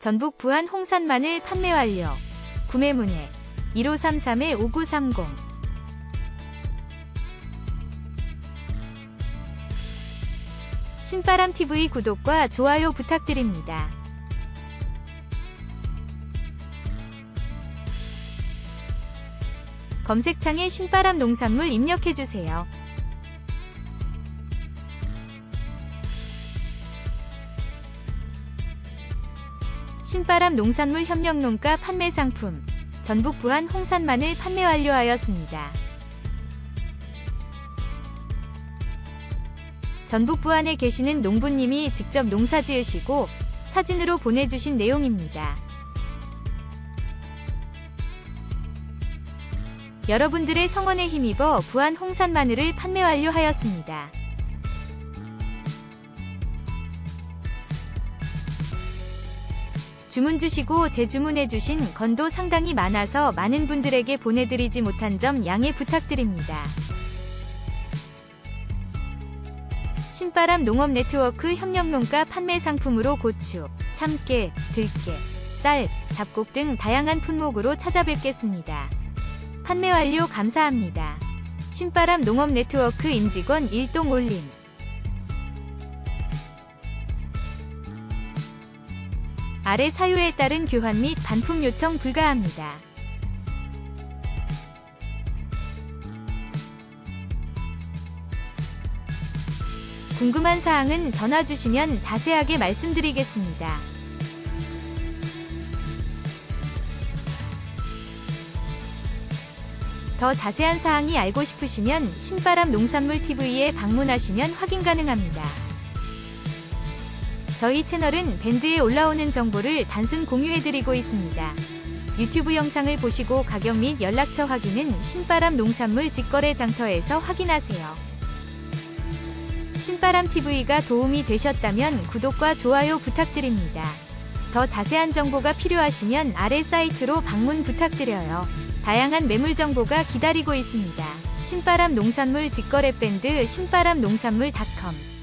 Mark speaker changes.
Speaker 1: 전북 부안 홍산 마늘 판매 완료. 구매 문의 1533-5930 신바람TV 구독과 좋아요 부탁드립니다. 검색창에 신바람 농산물 입력해주세요. 신바람 농산물 협력농가 판매 상품 전북 부안 홍산 마늘 판매 완료하였습니다. 전북 부안에 계시는 농부님이 직접 농사 지으시고 사진으로 보내주신 내용입니다. 여러분들의 성원에 힘입어 부안 홍산 마늘을 판매 완료하였습니다. 주문 주시고 재주문해 주신 건도 상당히 많아서 많은 분들에게 보내드리지 못한 점 양해 부탁드립니다. 신바람 농업 네트워크 협력농가 판매 상품으로 고추, 참깨, 들깨, 쌀, 잡곡 등 다양한 품목으로 찾아뵙겠습니다. 판매 완료 감사합니다. 신바람 농업 네트워크 임직원 일동 올림 아래 사유에 따른 교환 및 반품 요청 불가합니다. 궁금한 사항은 전화 주시면 자세하게 말씀드리겠습니다. 더 자세한 사항이 알고 싶으시면 신바람 농산물 TV에 방문하시면 확인 가능합니다. 저희 채널은 밴드에 올라오는 정보를 단순 공유해드리고 있습니다. 유튜브 영상을 보시고 가격 및 연락처 확인은 신바람 농산물 직거래 장터에서 확인하세요. 신바람 TV가 도움이 되셨다면 구독과 좋아요 부탁드립니다. 더 자세한 정보가 필요하시면 아래 사이트로 방문 부탁드려요. 다양한 매물 정보가 기다리고 있습니다. 신바람 농산물 직거래 밴드 신바람 농산물닷컴